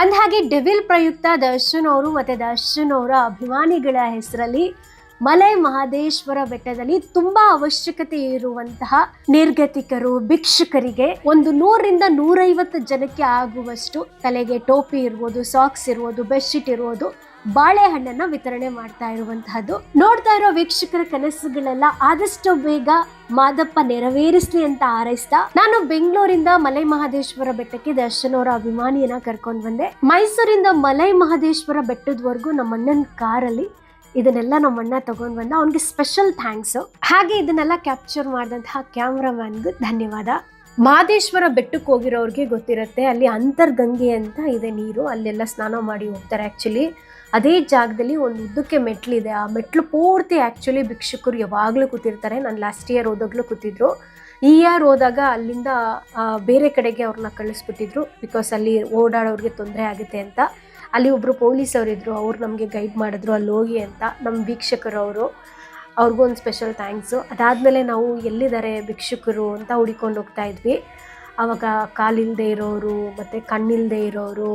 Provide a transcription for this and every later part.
ಅಂದಹಾಗೆ ಡೆವಿಲ್ ಪ್ರಯುಕ್ತ ದರ್ಶನ್ ಅವರು ಮತ್ತು ದರ್ಶನ್ ಅವರ ಅಭಿಮಾನಿಗಳ ಹೆಸರಲ್ಲಿ ಮಲೆ ಮಹದೇಶ್ವರ ಬೆಟ್ಟದಲ್ಲಿ ತುಂಬಾ ಅವಶ್ಯಕತೆ ಇರುವಂತಹ ನಿರ್ಗತಿಕರು, ಭಿಕ್ಷುಕರಿಗೆ ಒಂದು ನೂರರಿಂದ ನೂರೈವತ್ತು ಜನಕ್ಕೆ ಆಗುವಷ್ಟು ತಲೆಗೆ ಟೋಪಿ ಇರ್ಬೋದು ಸಾಕ್ಸ್ ಇರ್ಬೋದು ಬೆಡ್ಶೀಟ್ ಇರ್ಬೋದು. ಬಾಳೆಹಣ್ಣನ್ನ ವಿತರಣೆ ಮಾಡ್ತಾ ಇರುವಂತಹದ್ದು. ನೋಡ್ತಾ ಇರೋ ವೀಕ್ಷಕರ ಕನಸುಗಳೆಲ್ಲ ಆದಷ್ಟು ಬೇಗ ಮಾದಪ್ಪ ನೆರವೇರಿಸ್ಲಿ ಅಂತ ಹಾರೈಸ್ತಾ ನಾನು ಬೆಂಗಳೂರಿಂದ ಮಲೈ ಮಹದೇಶ್ವರ ಬೆಟ್ಟಕ್ಕೆ ದರ್ಶನ್ ಅವರ ಅಭಿಮಾನಿಯನ್ನ ಕರ್ಕೊಂಡು ಬಂದೆ. ಮೈಸೂರಿಂದ ಮಲೈ ಮಹದೇಶ್ವರ ಬೆಟ್ಟದವರೆಗೂ ನಮ್ಮ ಅಣ್ಣನ ಕಾರಲ್ಲಿ ಇದನ್ನೆಲ್ಲ ನಮ್ಮ ಅಣ್ಣ ತಗೊಂಡ್ ಬಂದ. ಅವನಿಗೆ ಸ್ಪೆಷಲ್ ಥ್ಯಾಂಕ್ಸ್ ಹಾಗೆ ಇದನ್ನೆಲ್ಲ ಕ್ಯಾಪ್ಚರ್ ಮಾಡಿದಂತಹ ಕ್ಯಾಮ್ರಾಮನ್ಗೂ ಧನ್ಯವಾದ. ಮಹದೇಶ್ವರ ಬೆಟ್ಟಕ್ಕೆ ಹೋಗಿರೋರಿಗೆ ಗೊತ್ತಿರುತ್ತೆ, ಅಲ್ಲಿ ಅಂತರ್ಗಂಗೆ ಅಂತ ಇದೆ ನೀರು, ಅಲ್ಲೆಲ್ಲ ಸ್ನಾನ ಮಾಡಿ ಹೋಗ್ತಾರೆ ಆ್ಯಕ್ಚುಲಿ ಅದೇ ಜಾಗದಲ್ಲಿ ಒಂದು ಉದ್ದಕ್ಕೆ ಮೆಟ್ಲಿದೆ. ಆ ಮೆಟ್ಲು ಪೂರ್ತಿ ಆ್ಯಕ್ಚುಲಿ ಭಿಕ್ಷುಕರು ಯಾವಾಗಲೂ ಕೂತಿರ್ತಾರೆ. ನಾನು ಲಾಸ್ಟ್ ಇಯರ್ ಹೋದಾಗಲೂ ಕೂತಿದ್ರು. ಈ ಇಯರ್ ಹೋದಾಗ ಅಲ್ಲಿಂದ ಬೇರೆ ಕಡೆಗೆ ಅವ್ರನ್ನ ಕಳಿಸ್ಬಿಟ್ಟಿದ್ರು. ಬಿಕಾಸ್ ಅಲ್ಲಿ ಓಡಾಡೋರಿಗೆ ತೊಂದರೆ ಆಗುತ್ತೆ ಅಂತ. ಅಲ್ಲಿ ಒಬ್ಬರು ಪೊಲೀಸ್ ಅವರಿದ್ರು ಅವ್ರು ನಮಗೆ ಗೈಡ್ ಮಾಡಿದ್ರು ಅಲ್ಲಿ ಹೋಗಿ ಅಂತ. ನಮ್ಮ ವೀಕ್ಷಕರು ಅವರು. ಅವ್ರಿಗೂ ಒಂದು ಸ್ಪೆಷಲ್ ಥ್ಯಾಂಕ್ಸು ಅದಾದಮೇಲೆ ನಾವು ಎಲ್ಲಿದ್ದಾರೆ ಭಿಕ್ಷುಕರು ಅಂತ ಹುಡಿಕೊಂಡು ಹೋಗ್ತಾ ಇದ್ವಿ. ಆವಾಗ ಕಾಲಿಲ್ಲದೆ ಇರೋರು, ಮತ್ತು ಕಣ್ಣಿಲ್ಲದೆ ಇರೋರು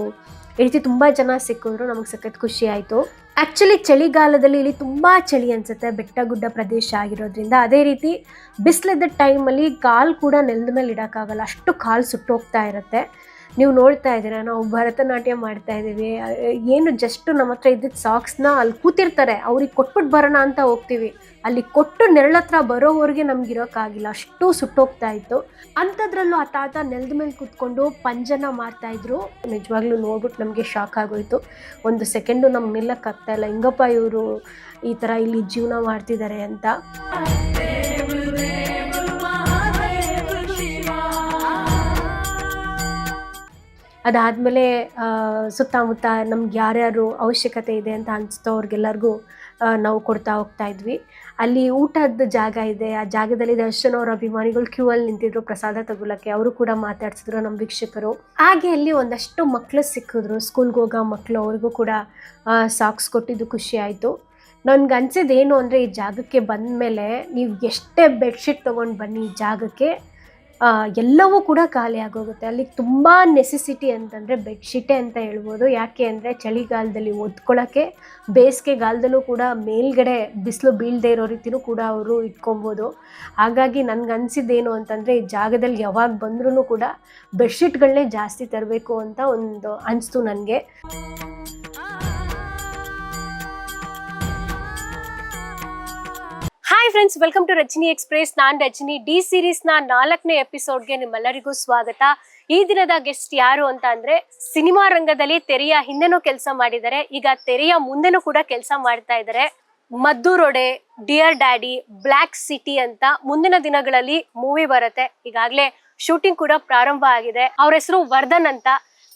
ಈ ರೀತಿ ತುಂಬ ಜನ ಸಿಕ್ಕಿದ್ರು ನಮಗೆ ಸಖತ್ ಖುಷಿ ಆಯಿತು. ಆ್ಯಕ್ಚುಲಿ ಚಳಿಗಾಲದಲ್ಲಿ ಇಲ್ಲಿ ತುಂಬ ಚಳಿ ಅನಿಸುತ್ತೆ ಬೆಟ್ಟ ಗುಡ್ಡ ಪ್ರದೇಶ ಆಗಿರೋದ್ರಿಂದ. ಅದೇ ರೀತಿ ಬಿಸಿಲಿದ್ದ ಟೈಮಲ್ಲಿ ಕಾಲು ಕೂಡ ನೆಲದ ಮೇಲೆ ಇಡೋಕ್ಕಾಗಲ್ಲ. ಅಷ್ಟು ಕಾಲು ಸುಟ್ಟೋಗ್ತಾ ಇರುತ್ತೆ. ನೀವು ನೋಡ್ತಾ ಇದ್ದೀರಾ, ನಾವು ಭರತನಾಟ್ಯ ಮಾಡ್ತಾ ಇದ್ದೀವಿ ಏನು ಜಸ್ಟ್ ನಮ್ಮ ಹತ್ರ ಇದ್ದಿದ್ದ ಸಾಕ್ಸ್ನ ಅಲ್ಲಿ ಕೂತಿರ್ತಾರೆ, ಅವ್ರಿಗೆ ಕೊಟ್ಬಿಟ್ಟು ಬರೋಣ ಅಂತ ಹೋಗ್ತೀವಿ. ಅಲ್ಲಿ ಕೊಟ್ಟು ನೆರಳ ಹತ್ರ ಬರೋವರೆಗೆ ನಮ್ಗೆ ಇರೋಕ್ಕಾಗಿಲ್ಲ ಅಷ್ಟು ಸುಟ್ಟೋಗ್ತಾ ಇತ್ತು. ಅಂಥದ್ರಲ್ಲೂ ಆ ತಾತ ನೆಲದ ಮೇಲೆ ಕೂತ್ಕೊಂಡು ಪಂಜನ ಮಾಡ್ತಾ ಇದ್ರು. ನಿಜವಾಗ್ಲೂ ನೋಡ್ಬಿಟ್ಟು ನಮಗೆ ಶಾಕ್ ಆಗೋಯ್ತು. ಒಂದು ಸೆಕೆಂಡು ನಮ್ಗೆ ನಿಲ್ಲಕ್ಕಾಗ್ತಾ ಇಲ್ಲ, ಹಿಂಗಪ್ಪ ಇವರು ಈ ಥರ ಇಲ್ಲಿ ಜೀವನ ಮಾಡ್ತಿದ್ದಾರೆ ಅಂತ. ಅದಾದಮೇಲೆ ಸುತ್ತಮುತ್ತ ನಮ್ಗೆ ಯಾರ್ಯಾರು ಅವಶ್ಯಕತೆ ಇದೆ ಅಂತ ಅನಿಸ್ತೋ ಅವ್ರಿಗೆಲ್ಲರಿಗೂ ನಾವು ಕೊಡ್ತಾ ಹೋಗ್ತಾ ಇದ್ವಿ. ಅಲ್ಲಿ ಊಟದ ಜಾಗ ಇದೆ, ಆ ಜಾಗದಲ್ಲಿ ದರ್ಶನ್ ಅವ್ರ ಅಭಿಮಾನಿಗಳು ಕ್ಯೂ ಅಲ್ಲಿ ನಿಂತಿದ್ರು, ಪ್ರಸಾದ ತಗೊಳಕ್ಕೆ. ಅವರು ಕೂಡ ಮಾತಾಡ್ಸಿದ್ರು ನಮ್ಮ ವೀಕ್ಷಕರು. ಹಾಗೆ ಅಲ್ಲಿ ಒಂದಷ್ಟು ಮಕ್ಕಳು ಸಿಕ್ಕಿದ್ರು ಸ್ಕೂಲ್ಗೆ ಹೋಗೋ ಮಕ್ಕಳು ಅವ್ರಿಗೂ ಕೂಡ ಸಾಕ್ಸ್ ಕೊಟ್ಟಿದ್ದು ಖುಷಿ ಆಯಿತು. ನನ್ಗೆ ಏನು ಅಂದರೆ, ಈ ಜಾಗಕ್ಕೆ ಬಂದ ಮೇಲೆ ನೀವು ಎಷ್ಟೇ ಬೆಡ್ಶೀಟ್ ತೊಗೊಂಡು ಬನ್ನಿ ಈ ಜಾಗಕ್ಕೆ ಎಲ್ಲವೂ ಕೂಡ ಖಾಲಿ ಆಗೋಗುತ್ತೆ. ಅಲ್ಲಿ ತುಂಬ ನೆಸೆಸಿಟಿ ಅಂತಂದರೆ ಬೆಡ್ಶೀಟೇ ಅಂತ ಹೇಳ್ಬೋದು. ಯಾಕೆ ಅಂದರೆ ಚಳಿಗಾಲದಲ್ಲಿ ಒದ್ಕೊಳ್ಳೋಕ್ಕೆ ಬೇಸಿಗೆಗಾಲದಲ್ಲೂ ಕೂಡ ಮೇಲ್ಗಡೆ ಬಿಸಿಲು ಬೀಳದೇ ಇರೋ ರೀತಿಯೂ ಕೂಡ ಅವರು ಇಟ್ಕೊಬೋದು. ಹಾಗಾಗಿ ನನ್ಗೆ ಅನಿಸಿದ್ದೇನು ಅಂತಂದರೆ ಈ ಜಾಗದಲ್ಲಿ ಯಾವಾಗ ಬಂದ್ರೂ ಕೂಡ ಬೆಡ್ಶೀಟ್ಗಳನ್ನೇ ಜಾಸ್ತಿ ತರಬೇಕು ಅಂತ ಒಂದು ಅನಿಸ್ತು ನನಗೆ. Hi friends welcome to Rajani express non Rajani. D ಸೀರೀಸ್ನ ನಾಲ್ಕನೇ ಎಪಿಸೋಡ್ಗೆ ನಿಮ್ಮೆಲ್ಲರಿಗೂ ಸ್ವಾಗತ. ಈ ದಿನದ ಗೆಸ್ಟ್ ಯಾರು ಅಂತ ಅಂದ್ರೆ ಸಿನಿಮಾ ರಂಗದಲ್ಲಿ ತೆರೆಯ ಹಿಂದೆನೂ ಕೆಲಸ ಮಾಡಿದ್ದಾರೆ. ಈಗ ತೆರೆಯ ಮುಂದೆನೂ ಕೂಡ ಕೆಲಸ ಮಾಡ್ತಾ ಇದ್ದಾರೆ. ಮದ್ದೂರೊಡೆ ಡಿಯರ್ ಡ್ಯಾಡಿ ಬ್ಲ್ಯಾಕ್ ಸಿಟಿ ಅಂತ ಮುಂದಿನ ದಿನಗಳಲ್ಲಿ ಮೂವಿ ಬರುತ್ತೆ. ಈಗಾಗಲೇ ಶೂಟಿಂಗ್ ಕೂಡ ಪ್ರಾರಂಭ ಆಗಿದೆ. ಅವ್ರ ಹೆಸರು ವರ್ಧನ್ ಅಂತ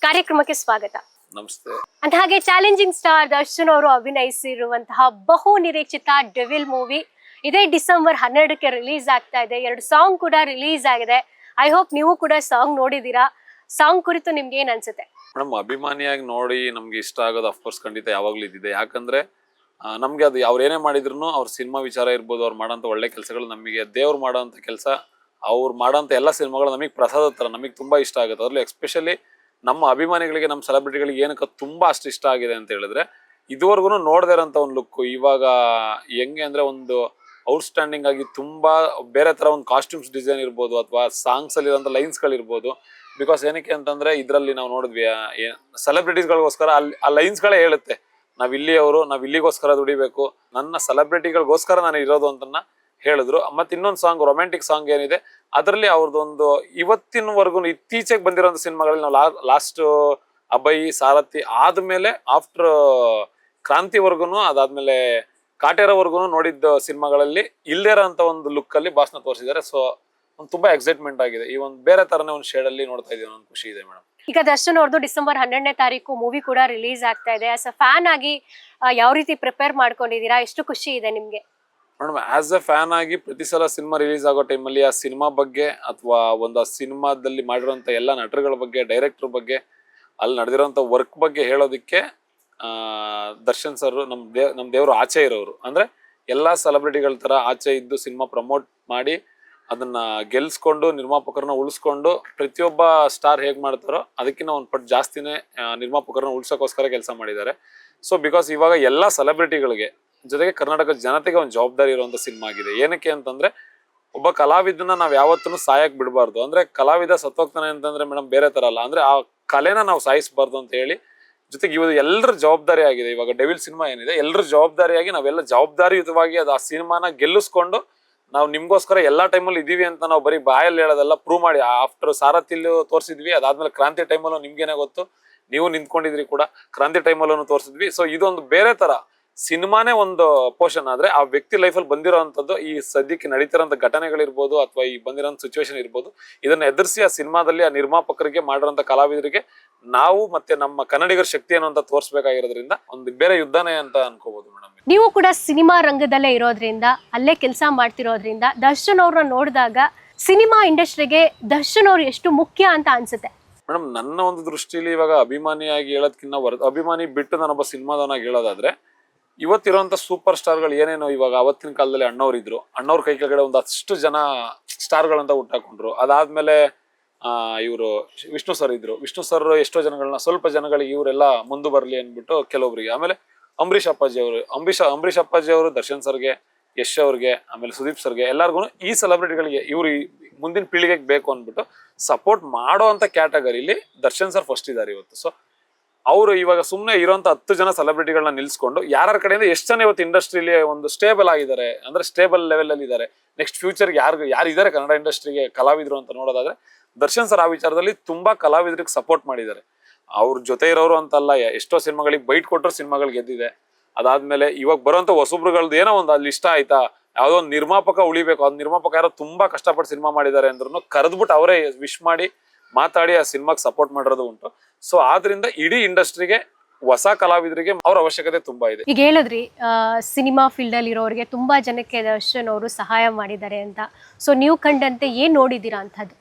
ಕಾರ್ಯಕ್ರಮಕ್ಕೆ ಸ್ವಾಗತ. ನಮಸ್ತೆ. ಅಂತ ಹಾಗೆ ಚಾಲೆಂಜಿಂಗ್ ಸ್ಟಾರ್ ದರ್ಶನ್ ಅವರು ಅಭಿನಯಿಸಿರುವಂತಹ ಬಹು ನಿರೀಕ್ಷಿತ ಡೆವಿಲ್ ಮೂವಿ ಇದೇ ಡಿಸೆಂಬರ್ ಹನ್ನೆರಡಕ್ಕೆ ರಿಲೀಸ್ ಆಗ್ತಾ ಇದೆ. ಎರಡು ಸಾಂಗ್ ಕೂಡ ರಿಲೀಸ್ ಆಗಿದೆ. ಐ ಹೋಪ್ ನೀವು ಕೂಡ ಸಾಂಗ್ ನೋಡಿದೀರಾ ಸಾಂಗ್ ಕುರಿತು ನಿಮ್ಗೆ ಏನ್ ಅನ್ಸುತ್ತೆ? ಮೇಡಮ್, ಅಭಿಮಾನಿಯಾಗಿ ನೋಡಿ ನಮ್ಗೆ ಇಷ್ಟ ಆಗೋದು ಅಫ್ಕೋರ್ಸ್ ಖಂಡಿತ ಯಾವಾಗ್ಲೂ ಇದ್ದಿದೆ ಯಾಕಂದ್ರೆ ನಮ್ಗೆ ಅದು ಅವ್ರು ಏನೇ ಮಾಡಿದ್ರು ಅವ್ರ ಸಿನಿಮಾ ವಿಚಾರ ಇರ್ಬೋದು, ಅವ್ರು ಮಾಡೋಂಥ ಒಳ್ಳೆ ಕೆಲಸಗಳು ನಮಗೆ ದೇವ್ರು ಮಾಡೋಂಥ ಕೆಲಸ, ಅವ್ರು ಮಾಡೋಂಥ ಎಲ್ಲ ಸಿನಿಮಾಗಳು ನಮಗೆ ಪ್ರಸಾದ ಥರ ನಮಗೆ ತುಂಬಾ ಇಷ್ಟ ಆಗುತ್ತೆ. ಅದರಲ್ಲಿ ಎಸ್ಪೆಷಲಿ ನಮ್ಮ ಅಭಿಮಾನಿಗಳಿಗೆ, ನಮ್ಮ ಸೆಲೆಬ್ರಿಟಿಗಳಿಗೆ ಏನಕ್ಕೆ ತುಂಬಾ ಅಷ್ಟು ಇಷ್ಟ ಆಗಿದೆ ಅಂತ ಹೇಳಿದ್ರೆ ಇದುವರೆಗೂ ನೋಡದೇ ಇರೋಂಥ ಒಂದು ಲುಕ್ ಇವಾಗ ಹೆಂಗೆ ಅಂದರೆ ಒಂದು ಔಟ್ಸ್ಟ್ಯಾಂಡಿಂಗ್ ಆಗಿ ತುಂಬಾ ಬೇರೆ ತರ ಒಂದು ಕಾಸ್ಟ್ಯೂಮ್ಸ್ ಡಿಸೈನ್ ಇರ್ಬೋದು ಅಥವಾ ಸಾಂಗ್ಸ್ ಲೈನ್ಸ್ಗಳಿರ್ಬೋದು ಬಿಕಾಸ್ ಏನಕ್ಕೆ ಅಂತಂದ್ರೆ ಇದರಲ್ಲಿ ನಾವು ನೋಡಿದ್ವಿ ಸೆಲೆಬ್ರಿಟೀಸ್ಗಳಿಗೋಸ್ಕರ ಅಲ್ಲಿ, ಆ ಲೈನ್ಸ್ಗಳೇ ಹೇಳುತ್ತೆ. ನಾವ್ ಇಲ್ಲಿಯವರು, ನಾವ್ ಇಲ್ಲಿಗೋಸ್ಕರ ದುಡಿಬೇಕು. ನನ್ನ ಸೆಲೆಬ್ರಿಟಿಗಳಿಗೋಸ್ಕರ ನಾನು ಇರೋದು ಅಂತನ್ನ ಹೇಳಿದ್ರು. ಮತ್ತೆ ಇನ್ನೊಂದು ಸಾಂಗ್ ರೊಮ್ಯಾಂಟಿಕ್ ಸಾಂಗ್ ಏನಿದೆ, ಅದರಲ್ಲಿ ಅವ್ರದ್ದೊಂದು ಇವತ್ತಿನವರೆಗೂ ಇತ್ತೀಚೆಗೆ ಬಂದಿರೋಂಥ ಸಿನಿಮಾಗಳಲ್ಲಿ ನಾವು ಲಾಸ್ಟ್ ಅಭಯ್, ಸಾರಥಿ ಆದಮೇಲೆ ಆಫ್ಟರ್ ಕ್ರಾಂತಿವರೆಗೂ ಅದಾದ್ಮೇಲೆ ಕಾಟೇರವರೆಗೂ ನೋಡಿದ್ದ ಸಿನಿಮಾಗಳಲ್ಲಿ ಇಲ್ದೇ ಇರೋಂಥ ಒಂದು ಲುಕ್ ಅಲ್ಲಿ ಬಾಸ್ನ ತೋರಿಸಿದ್ದಾರೆ. ಸೊ ಒಂದು ತುಂಬಾ ಎಕ್ಸೈಟ್ಮೆಂಟ್ ಆಗಿದೆ. ಈ ಒಂದು ಬೇರೆ ತರನೇ ಒಂದು ಶೇಡ್ ಅಲ್ಲಿ ನೋಡ್ತಾ ಇದೀವಿ ಒಂದು ಖುಷಿ ಇದೆ ಮೇಡಮ್. ಈಗ ದರ್ಶನ್ ಅವ್ರದ್ದು ಡಿಸೆಂಬರ್ ಹನ್ನೆರಡನೇ ತಾರೀಕು ಮೂವಿ ಕೂಡ ರಿಲೀಸ್ ಆಗ್ತಾ ಇದೆ. ಆಸ್ ಅ ಫ್ಯಾನ್ ಆಗಿ ಯಾವ ರೀತಿ ಪ್ರಿಪೇರ್ ಮಾಡ್ಕೊಂಡಿದೀರಾ ಎಷ್ಟು ಖುಷಿ ಇದೆ ನಿಮ್ಗೆ? ಮೇಡಮ್ ಆಸ್ ಅ ಫ್ಯಾನ್ ಆಗಿ ಪ್ರತಿ ಸಲ ಸಿನಿಮಾ ರಿಲೀಸ್ ಆಗೋ ಟೈಮಲ್ಲಿ ಆ ಸಿನಿಮಾ ಬಗ್ಗೆ ಅಥವಾ ಒಂದು ಆ ಸಿನಿಮಾದಲ್ಲಿ ಮಾಡಿರೋಂಥ ಎಲ್ಲ ನಟರುಗಳ ಬಗ್ಗೆ ಡೈರೆಕ್ಟರ್ ಬಗ್ಗೆ ಅಲ್ಲಿ ನಡೆದಿರೋಂಥ ವರ್ಕ್ ಬಗ್ಗೆ ಹೇಳೋದಕ್ಕೆ ದರ್ಶನ್ ಸರ್ ನಮ್ಮ ದೇವ್ ನಮ್ಮ ದೇವರು ಆಚೆ ಇರೋರು ಅಂದ್ರೆ ಎಲ್ಲಾ ಸೆಲೆಬ್ರಿಟಿಗಳ ತರ ಆಚೆ ಇದ್ದು ಸಿನಿಮಾ ಪ್ರಮೋಟ್ ಮಾಡಿ ಅದನ್ನ ಗೆಲ್ಸ್ಕೊಂಡು, ನಿರ್ಮಾಪಕರನ್ನ ಉಳಿಸ್ಕೊಂಡು ಪ್ರತಿಯೊಬ್ಬ ಸ್ಟಾರ್ ಹೇಗ್ ಮಾಡ್ತಾರೋ ಅದಕ್ಕಿಂತ ಒಂದ್ ಪಟ್ಟು ಜಾಸ್ತಿನೇ ನಿರ್ಮಾಪಕರನ್ನ ಉಳ್ಸೋಕ್ಕೋಸ್ಕರ ಕೆಲಸ ಮಾಡಿದ್ದಾರೆ. ಸೊ ಬಿಕಾಸ್ ಇವಾಗ ಎಲ್ಲಾ ಸೆಲೆಬ್ರಿಟಿಗಳಿಗೆ ಜೊತೆಗೆ ಕರ್ನಾಟಕ ಜನತೆಗೆ ಒಂದು ಜವಾಬ್ದಾರಿ ಇರುವಂತ ಸಿನಿಮಾ ಆಗಿದೆ. ಏನಕ್ಕೆ ಅಂತಂದ್ರೆ ಒಬ್ಬ ಕಲಾವಿದನ ನಾವ್ ಯಾವತ್ತೂ ಸಾಯಕ್ ಬಿಡಬಾರ್ದು. ಅಂದ್ರೆ ಕಲಾವಿದ ಸತ್ತೋಗ್ತಾನೆ ಅಂತಂದ್ರೆ ಮೇಡಮ್ ಬೇರೆ ತರ ಅಲ್ಲ. ಅಂದ್ರೆ ಆ ಕಲೆನ ನಾವು ಸಾಯಿಸ್ಬಾರ್ದು ಅಂತ ಹೇಳಿ ಜೊತೆಗೆ ಇವಾಗ ಎಲ್ಲರ ಜವಾಬ್ದಾರಿ ಆಗಿದೆ. ಇವಾಗ ಡೆವಿಲ್ ಸಿನಿಮಾ ಏನಿದೆ, ಎಲ್ಲರ ಜವಾಬ್ದಾರಿಯಾಗಿ ನಾವೆಲ್ಲ ಜವಾಬ್ದಾರಿಯುತವಾಗಿ ಅದು ಆ ಸಿನಿಮಾನ ಗೆಲ್ಲಿಸ್ಕೊಂಡು ನಾವು ನಿಮ್ಗೋಸ್ಕರ ಎಲ್ಲಾ ಟೈಮಲ್ಲಿ ಇದೀವಿ ಅಂತ ನಾವು ಬರೀ ಬಾಯಲ್ಲಿ ಹೇಳೋದೆಲ್ಲ, ಪ್ರೂವ್ ಮಾಡಿ. ಆಫ್ಟರ್ ಸಾರಥಿಲ್ಲು ತೋರಿಸಿದ್ವಿ, ಅದಾದ್ಮೇಲೆ ಕ್ರಾಂತಿ ಟೈಮಲ್ಲೂ ನಿಮ್ಗೇನೆ ಗೊತ್ತು. ನೀವು ನಿಂತ್ಕೊಂಡಿದ್ರಿ ಕೂಡ ಕ್ರಾಂತಿ ಟೈಮಲ್ಲೂ ತೋರಿಸಿದ್ವಿ. ಸೊ ಇದೊಂದು ಬೇರೆ ತರ ಸಿನಿಮಾನೇ ಒಂದು ಪೋರ್ಷನ್ ಆದ್ರೆ ಆ ವ್ಯಕ್ತಿ ಲೈಫಲ್ಲಿ ಬಂದಿರೋವಂಥದ್ದು ಈ ಸದ್ಯಕ್ಕೆ ನಡೀತಿರೋಂಥ ಘಟನೆಗಳಿರ್ಬೋದು ಅಥವಾ ಈ ಬಂದಿರೋ ಸಿಚುವೇಶನ್ ಇರ್ಬೋದು, ಇದನ್ನ ಎದುರಿಸಿ ಆ ಸಿನಿಮಾದಲ್ಲಿ ಆ ನಿರ್ಮಾಪಕರಿಗೆ ಮಾಡಿರೋಂಥ ಕಲಾವಿದರಿಗೆ ನಾವು ಮತ್ತೆ ನಮ್ಮ ಕನ್ನಡಿಗರ ಶಕ್ತಿ ಏನು ಅಂತ ತೋರಿಸಬೇಕಾಗಿರೋದ್ರಿಂದ ಒಂದು ಬೇರೆ ಯುದ್ಧನೇ ಅಂತ ಅನ್ಕೋಬಹುದು ಮೇಡಮ್ ನೀವು ಕೂಡ ಸಿನಿಮಾ ರಂಗದಲ್ಲೇ ಇರೋದ್ರಿಂದ ಅಲ್ಲೇ ಕೆಲಸ ಮಾಡ್ತಿರೋದ್ರಿಂದ ದರ್ಶನ್ ಅವ್ರನ್ನ ನೋಡಿದಾಗ ಸಿನಿಮಾ ಇಂಡಸ್ಟ್ರಿಗೆ ದರ್ಶನ್ ಅವ್ರು ಎಷ್ಟು ಮುಖ್ಯ ಅಂತ ಅನ್ಸುತ್ತೆ? ಮೇಡಮ್ ನನ್ನ ಒಂದು ದೃಷ್ಟಿಲಿ ಇವಾಗ ಅಭಿಮಾನಿಯಾಗಿ ಹೇಳೋದ್ಕಿಂತ ಹೊರ ಅಭಿಮಾನಿ ಬಿಟ್ಟು ನಾನೊಬ್ಬ ಸಿನಿಮಾದವನಾಗಿ ಹೇಳೋದಾದ್ರೆ ಇವತ್ತಿರುವಂತ ಸೂಪರ್ ಸ್ಟಾರ್ಗಳು ಏನೇನೋ ಇವಾಗ ಅವತ್ತಿನ ಕಾಲದಲ್ಲಿ ಅಣ್ಣವ್ರು ಇದ್ರು ಅಣ್ಣವ್ರ ಕೈ ಕೆಳಗಡೆ ಒಂದು ಅಷ್ಟು ಜನ ಸ್ಟಾರ್ಗಳಂತ ಹುಟ್ಟಾಕೊಂಡ್ರು. ಅದಾದ್ಮೇಲೆ ಇವರು ವಿಷ್ಣು ಸರ್ ಇದ್ರು. ವಿಷ್ಣು ಸರ್ ಎಷ್ಟೋ ಜನಗಳನ್ನ ಸ್ವಲ್ಪ ಜನಗಳಿಗೆ ಇವರೆಲ್ಲ ಮುಂದೆ ಬರಲಿ ಅಂದ್ಬಿಟ್ಟು ಕೆಲವೊಬ್ರಿಗೆ. ಆಮೇಲೆ ಅಂಬರೀಷ್ ಅಪ್ಪಾಜಿ ಅವರು, ಅಂಬರೀಷ್ ಅಂಬರೀಷ್ ಅಪ್ಪಾಜಿ ಅವರು, ದರ್ಶನ್ ಸರ್ಗೆ ಯಶ್ ಅವ್ರಿಗೆ, ಆಮೇಲೆ ಸುದೀಪ್ ಸರ್ಗೆ ಎಲ್ಲಾರ್ಗು ಈ ಸೆಲೆಬ್ರಿಟಿಗಳಿಗೆ ಇವ್ರು ಮುಂದಿನ ಪೀಳಿಗೆಗೆ ಬೇಕು ಅಂದ್ಬಿಟ್ಟು ಸಪೋರ್ಟ್ ಮಾಡೋ ಅಂತ ಕ್ಯಾಟಗರಿಲಿ ದರ್ಶನ್ ಸರ್ ಫಸ್ಟ್ ಇದ್ದಾರೆ ಇವತ್ತು. ಸೊ ಅವರು ಇವಾಗ ಸುಮ್ಮನೆ ಇರೋಂಥ ಹತ್ತು ಜನ ಸೆಲೆಬ್ರಿಟಿಗಳನ್ನ ನಿಲ್ಸ್ಕೊಂಡು ಯಾರ್ಯಾರ ಕಡೆಯಿಂದ ಎಷ್ಟು ಜನ ಇವತ್ತು ಇಂಡಸ್ಟ್ರಿಲಿ ಒಂದು ಸ್ಟೇಬಲ್ ಆಗಿದ್ದಾರೆ ಅಂದ್ರೆ ಸ್ಟೇಬಲ್ ಲೆವೆಲ್ ಅಲ್ಲಿ ಇದ್ದಾರೆ? ನೆಕ್ಸ್ಟ್ ಫ್ಯೂಚರ್ಗೆ ಯಾರು ಯಾರು ಇದ್ದಾರೆ ಕನ್ನಡ ಇಂಡಸ್ಟ್ರಿಗೆ ಕಲಾವಿದರು ಅಂತ ನೋಡೋದಾದ್ರೆ, ದರ್ಶನ್ ಸರ್ ಆ ವಿಚಾರದಲ್ಲಿ ತುಂಬಾ ಕಲಾವಿದರಿಗೆ ಸಪೋರ್ಟ್ ಮಾಡಿದ್ದಾರೆ. ಅವ್ರ ಜೊತೆ ಇರೋರು ಅಂತಲ್ಲ ಎಷ್ಟೋ ಸಿನಿಮಾಗಳಿಗೆ ಬೈಟ್ ಕೊಟ್ಟರು ಸಿನಿಮಾಗಳು ಗೆದ್ದಿದೆ. ಅದಾದ್ಮೇಲೆ ಇವಾಗ ಬರುವಂತ ಹೊಸಬ್ರುಗಳ್ದು ಏನೋ ಒಂದು ಅಲ್ಲಿ ಇಷ್ಟ ಆಯ್ತಾ? ಯಾವುದೋ ಒಂದು ನಿರ್ಮಾಪಕ ಉಳಿಬೇಕು. ಅದ್ ನಿರ್ಮಾಪಕ ಯಾರೋ ತುಂಬಾ ಕಷ್ಟಪಟ್ಟು ಸಿನಿಮಾ ಮಾಡಿದ್ದಾರೆ ಅಂದ್ರೂ ಕರೆದ್ಬಿಟ್ಟು ಅವರೇ ವಿಶ್ ಮಾಡಿ ಮಾತಾಡಿ ಆ ಸಿನಿಮಾಗೆ ಸಪೋರ್ಟ್ ಮಾಡಿರೋದು ಉಂಟು. ಸೊ ಆದ್ರಿಂದ ಇಡೀ ಇಂಡಸ್ಟ್ರಿಗೆ ಹೊಸ ಕಲಾವಿದರಿಗೆ ಅವ್ರ ಅವಶ್ಯಕತೆ ತುಂಬಾ ಇದೆ. ಈಗ ಹೇಳಿದ್ರಿ ಸಿನಿಮಾ ಫೀಲ್ಡ್ ಅಲ್ಲಿ ಇರೋರಿಗೆ ತುಂಬಾ ಜನಕ್ಕೆ ದರ್ಶನ್ ಅವರು ಸಹಾಯ ಮಾಡಿದ್ದಾರೆ ಅಂತ. ಸೊ ನೀವು ಕಂಡಂತೆ ಏನ್ ನೋಡಿದೀರಾ ಅಂತದ್ದು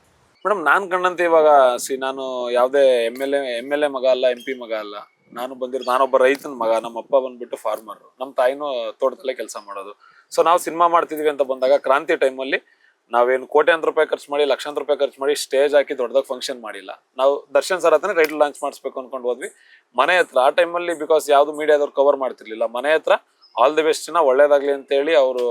ಮೇಡಮ್ ನಾನ್ ಕಂಡಂತೆ ಇವಾಗ ಸಿ ನಾನು ಯಾವುದೇ M L A M L A ಮಗ ಅಲ್ಲ ಎಂ ಪಿ ಮಗ ಅಲ್ಲ. ನಾನು ಬಂದಿರೋ ನಾನೊಬ್ಬ ರೈತನ ಮಗ ನಮ್ಮ ಅಪ್ಪ ಬಂದ್ಬಿಟ್ಟು ಫಾರ್ಮರ್ ನಮ್ಮ ತಾಯಿನೂ ತೋಟದಲ್ಲೇ ಕೆಲಸ ಮಾಡೋದು. ಸೊ ನಾವು ಸಿನಿಮಾ ಮಾಡ್ತಿದ್ವಿ ಅಂತ ಬಂದಾಗ ಕ್ರಾಂತಿ ಟೈಮಲ್ಲಿ ನಾವೇನು ಕೋಟ್ಯಾಂತರ ರೂಪಾಯಿ ಖರ್ಚು ಮಾಡಿ ಲಕ್ಷಾಂತರ ರೂಪಾಯಿ ಖರ್ಚು ಮಾಡಿ ಸ್ಟೇಜ್ ಹಾಕಿ ದೊಡ್ಡದಾಗ ಫಂಕ್ಷನ್ ಮಾಡಿಲ್ಲ. ನಾವು ದರ್ಶನ್ ಸರ್ ಹತ್ರ ರೈಟ್ ಲಾಂಚ್ ಮಾಡಿಸ್ಬೇಕು ಅನ್ಕೊಂಡು ಹೋದ್ವಿ. ಮನೆ ಹತ್ರ, ಆ ಟೈಮಲ್ಲಿ ಬಿಕಾಸ್ ಯಾವುದು ಮೀಡಿಯಾದವ್ರು ಕವರ್ ಮಾಡ್ತಿರ್ಲಿಲ್ಲ. ಮನೆ ಹತ್ರ ಆಲ್ ದಿ ಬೆಸ್ಟ್ ಒಳ್ಳೇದಾಗ್ಲಿ ಅಂತೇಳಿ ಅವರು